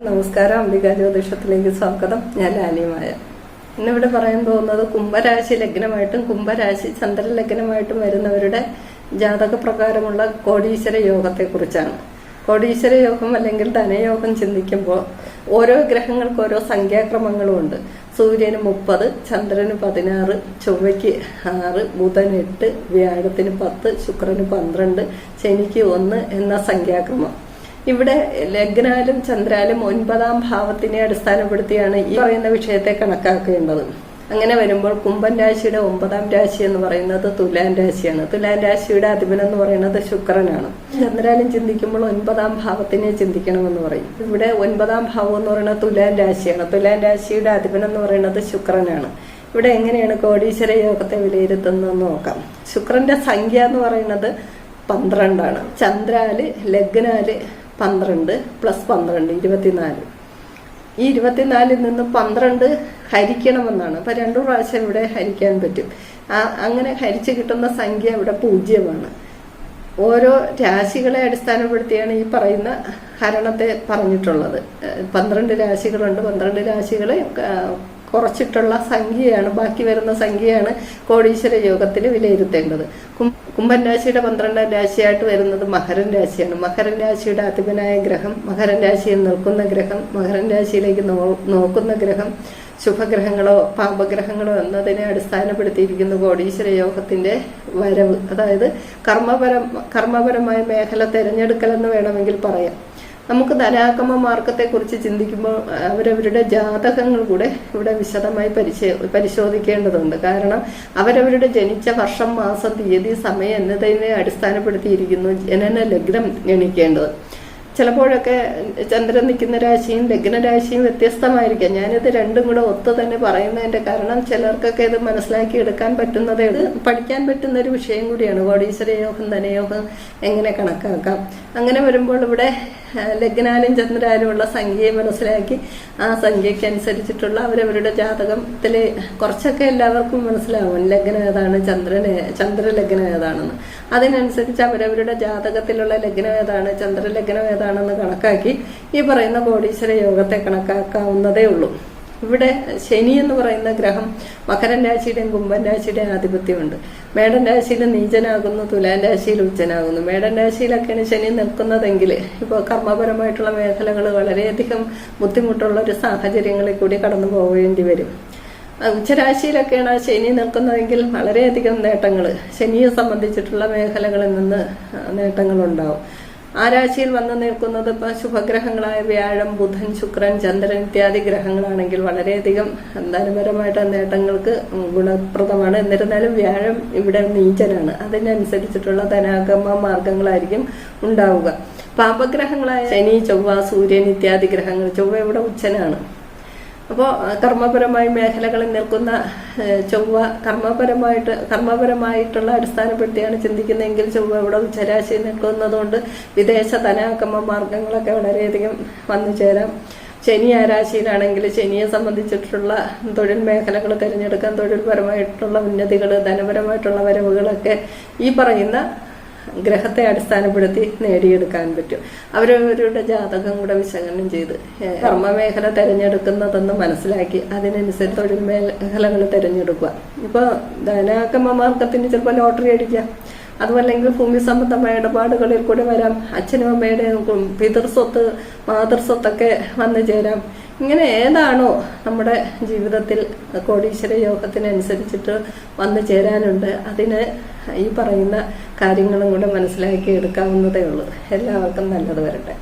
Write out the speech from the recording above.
നമസ്കാരം അംബിക ജ്യോതിഷത്തിലേക്ക് സ്വാഗതം. ഞാൻ ലാലിമായ ഇന്നിവിടെ പറയാൻ പോകുന്നത് കുംഭരാശി ലഗ്നമായിട്ടും കുംഭരാശി ചന്ദ്ര ലഗ്നമായിട്ടും വരുന്നവരുടെ ജാതക പ്രകാരമുള്ള കോടീശ്വര യോഗത്തെക്കുറിച്ചാണ് കോടീശ്വര യോഗം അല്ലെങ്കിൽ ധനയോഗം ചിന്തിക്കുമ്പോൾ ഓരോ ഗ്രഹങ്ങൾക്ക് ഓരോ സംഖ്യാക്രമങ്ങളും ഉണ്ട്. സൂര്യന് മുപ്പത് ചന്ദ്രന് പതിനാറ് ചൊവ്വയ്ക്ക് ആറ് ബുധൻ എട്ട് വ്യാഴത്തിന് പത്ത് ശുക്രന് പന്ത്രണ്ട് ശനിക്ക് ഒന്ന് എന്ന സംഖ്യാക്രമം. ഇവിടെ ലഗ്നാലും ചന്ദ്രാലും ഒൻപതാം ഭാവത്തിനെ അടിസ്ഥാനപ്പെടുത്തിയാണ് ഈ പറയുന്ന വിഷയത്തെ കണക്കാക്കേണ്ടത്. അങ്ങനെ വരുമ്പോൾ കുംഭൻ രാശിയുടെ ഒമ്പതാം രാശി എന്ന് പറയുന്നത് തുലാൻ രാശിയാണ്. തുലാൻ രാശിയുടെ അധിപൻ എന്ന് പറയുന്നത് ശുക്രനാണ്. ചന്ദ്രാലും ചിന്തിക്കുമ്പോൾ ഒൻപതാം ഭാവത്തിനെ ചിന്തിക്കണമെന്ന് പറയും. ഇവിടെ ഒൻപതാം ഭാവം എന്ന് പറയുന്നത് തുലാൻ രാശിയാണ്. തുലാൻ രാശിയുടെ അധിപൻ എന്ന് പറയുന്നത് ശുക്രനാണ്. ഇവിടെ എങ്ങനെയാണ് കോടീശ്വര യോഗത്തെ വിലയിരുത്തുന്നതെന്ന് നോക്കാം. ശുക്രന്റെ സംഖ്യ എന്ന് പറയുന്നത് പന്ത്രണ്ടാണ്. ചന്ദ്രാൽ ലഗ്നാൽ പന്ത്രണ്ട് പ്ലസ് പന്ത്രണ്ട് ഇരുപത്തിനാല്. ഈ ഇരുപത്തിനാലിൽ നിന്ന് പന്ത്രണ്ട് ഹരിക്കണമെന്നാണ്. അപ്പം രണ്ടു പ്രാവശ്യം ഇവിടെ ഹരിക്കാൻ പറ്റും. അങ്ങനെ ഹരിച്ചു കിട്ടുന്ന സംഖ്യ ഇവിടെ പൂജ്യമാണ്. ഓരോ രാശികളെ അടിസ്ഥാനപ്പെടുത്തിയാണ് ഈ പറയുന്ന ഹരണത്തെ പറഞ്ഞിട്ടുള്ളത്. പന്ത്രണ്ട് രാശികളുണ്ട്. പന്ത്രണ്ട് രാശികളെ കുറച്ചിട്ടുള്ള സംഖ്യയാണ് ബാക്കി വരുന്ന സംഖ്യയാണ് കോടീശ്വര യോഗത്തിൽ വിലയിരുത്തേണ്ടത്. കുംഭൻ രാശിയുടെ പന്ത്രണ്ടാം രാശിയായിട്ട് വരുന്നത് മകരൻ രാശിയാണ്. മകരൻ രാശിയുടെ അധിപനായ ഗ്രഹം മകരൻ രാശിയിൽ നിൽക്കുന്ന ഗ്രഹം മകരൻ രാശിയിലേക്ക് നോക്കുന്ന ഗ്രഹം ശുഭഗ്രഹങ്ങളോ പാപഗ്രഹങ്ങളോ എന്നതിനെ അടിസ്ഥാനപ്പെടുത്തിയിരിക്കുന്നു കോടീശ്വര യോഗത്തിന്റെ വരവ്. അതായത് കർമ്മപരം കർമ്മപരമായ മേഖല തിരഞ്ഞെടുക്കലെന്ന് വേണമെങ്കിൽ പറയാം. നമുക്ക് ധനാക്കമ്മ മാർഗത്തെ കുറിച്ച് ചിന്തിക്കുമ്പോൾ അവരവരുടെ ജാതകങ്ങൾ കൂടെ ഇവിടെ വിശദമായി പരിശോ പരിശോധിക്കേണ്ടതുണ്ട്. കാരണം അവരവരുടെ ജനിച്ച വർഷം മാസം തീയതി സമയം എന്നതിനെ അടിസ്ഥാനപ്പെടുത്തിയിരിക്കുന്നു ജനന ലഗ്നം ഗണിക്കേണ്ടത്. ചിലപ്പോഴൊക്കെ ചന്ദ്രൻ നിൽക്കുന്ന രാശിയും ലഗ്ന രാശിയും വ്യത്യസ്തമായിരിക്കാം. ഞാനിത് രണ്ടും കൂടെ ഒത്തു തന്നെ പറയുന്നതിന്റെ കാരണം ചിലർക്കൊക്കെ ഇത് മനസ്സിലാക്കി എടുക്കാൻ പറ്റുന്നതേ ഉള്ളൂ. പഠിക്കാൻ പറ്റുന്ന ഒരു വിഷയം കൂടിയാണ്. കോടീശ്വര യോഗം ധനയോഗം എങ്ങനെ കണക്കാക്കാം? അങ്ങനെ വരുമ്പോൾ ഇവിടെ ലഗ്നാലും ലഗ്നാലും ചന്ദ്രാലുമുള്ള സംഖ്യയെ മനസ്സിലാക്കി ആ സംഖ്യയ്ക്ക് അനുസരിച്ചിട്ടുള്ള അവരവരുടെ ജാതകത്തിൽ കുറച്ചൊക്കെ എല്ലാവർക്കും മനസ്സിലാവും ലഗ്നം ഏതാണ് ചന്ദ്രന് ചന്ദ്രലഗ്നം ഏതാണെന്ന്. അതിനനുസരിച്ച് അവരവരുടെ ജാതകത്തിലുള്ള ലഗ്നം ഏതാണ് ചന്ദ്രലഗ്നം ഏതാണെന്ന് കണക്കാക്കി ഈ പറയുന്ന കോടീശ്വര യോഗത്തെ കണക്കാക്കാവുന്നതേ ഉള്ളൂ. ഇവിടെ ശനി എന്ന് പറയുന്ന ഗ്രഹം മകരൻ രാശിയുടെയും കുംഭൻ രാശിയുടെയും ആധിപത്യമുണ്ട്. മേടൻ രാശിയിൽ നീചനാകുന്നു തുലാൻ രാശിയിൽ ഉച്ചനാകുന്നു. മേടൻ രാശിയിലൊക്കെയാണ് ശനി നിൽക്കുന്നതെങ്കിൽ ഇപ്പോൾ കർമ്മപരമായിട്ടുള്ള മേഖലകൾ വളരെയധികം ബുദ്ധിമുട്ടുള്ള ഒരു സാഹചര്യങ്ങളിൽ കൂടി കടന്നു പോകേണ്ടി വരും. ഉച്ചരാശിയിലൊക്കെയാണ് ശനി നിൽക്കുന്നതെങ്കിൽ വളരെയധികം നേട്ടങ്ങൾ ശനിയെ സംബന്ധിച്ചിട്ടുള്ള മേഖലകളിൽ നിന്ന് നേട്ടങ്ങളുണ്ടാവും. ആ രാശിയിൽ വന്നു നിൽക്കുന്നത് ഇപ്പൊ ശുഭഗ്രഹങ്ങളായ വ്യാഴം ബുധൻ ശുക്രൻ ചന്ദ്രൻ ഇത്യാദി ഗ്രഹങ്ങളാണെങ്കിൽ വളരെയധികം ധനപരമായിട്ട് നേട്ടങ്ങൾക്ക് ഗുണപ്രദമാണ്. എന്നിരുന്നാലും വ്യാഴം ഇവിടെ നീചനാണ്. അതിനനുസരിച്ചിട്ടുള്ള ധനാഗമ മാർഗങ്ങളായിരിക്കും ഉണ്ടാവുക. പാപഗ്രഹങ്ങളായ ശനി ചൊവ്വ സൂര്യൻ ഇത്യാദി ഗ്രഹങ്ങൾ ചൊവ്വ ഇവിടെ ഉച്ചനാണ്. അപ്പോൾ കർമ്മപരമായ മേഖലകളിൽ നിൽക്കുന്ന ചൊവ്വ കർമ്മപരമായിട്ട് കർമ്മപരമായിട്ടുള്ള അടിസ്ഥാനപ്പെടുത്തിയാണ് ചിന്തിക്കുന്നതെങ്കിൽ ചൊവ്വ ഇവിടെ ഉച്ചരാശി നിൽക്കുന്നതുകൊണ്ട് വിദേശ ധനാക്രമ മാർഗങ്ങളൊക്കെ വളരെയധികം വന്നു ചേരാം. ശനി ആരാശിയിലാണെങ്കിൽ ശനിയെ സംബന്ധിച്ചിട്ടുള്ള തൊഴിൽ മേഖലകൾ തിരഞ്ഞെടുക്കാൻ തൊഴിൽപരമായിട്ടുള്ള ഉന്നതികൾ ധനപരമായിട്ടുള്ള വരവുകളൊക്കെ ഈ പറയുന്ന ഗ്രഹത്തെ അടിസ്ഥാനപ്പെടുത്തി നേടിയെടുക്കാൻ പറ്റും. അവരവരുടെ ജാതകം കൂടെ വിശകലനം ചെയ്ത് കർമ്മ കർമ്മമേഖല തിരഞ്ഞെടുക്കുന്നതെന്ന് മനസ്സിലാക്കി അതിനനുസരിച്ച് തൊഴിൽ മേഖലകൾ തിരഞ്ഞെടുക്കുക. ഇപ്പോൾ ധനാക്കമ്മമാർക്കത്തിന് ചിലപ്പോൾ ലോട്ടറി അടിക്കാം. അതുമല്ലെങ്കിൽ ഭൂമി സംബന്ധമായ ഇടപാടുകളിൽ കൂടെ വരാം. അച്ഛനും അമ്മയുടെ പിതൃസ്വത്ത് മാതൃസ്വത്തൊക്കെ വന്നു ചേരാം. ഇങ്ങനെ ഏതാണോ നമ്മുടെ ജീവിതത്തിൽ കോടീശ്വര യോഗത്തിനനുസരിച്ചിട്ട് വന്നു ചേരാനുണ്ട്. അതിന് ഈ പറയുന്ന കാര്യങ്ങളും കൂടെ മനസ്സിലാക്കി എടുക്കാവുന്നതേ ഉള്ളൂ. എല്ലാവർക്കും നല്ലത് വരട്ടെ.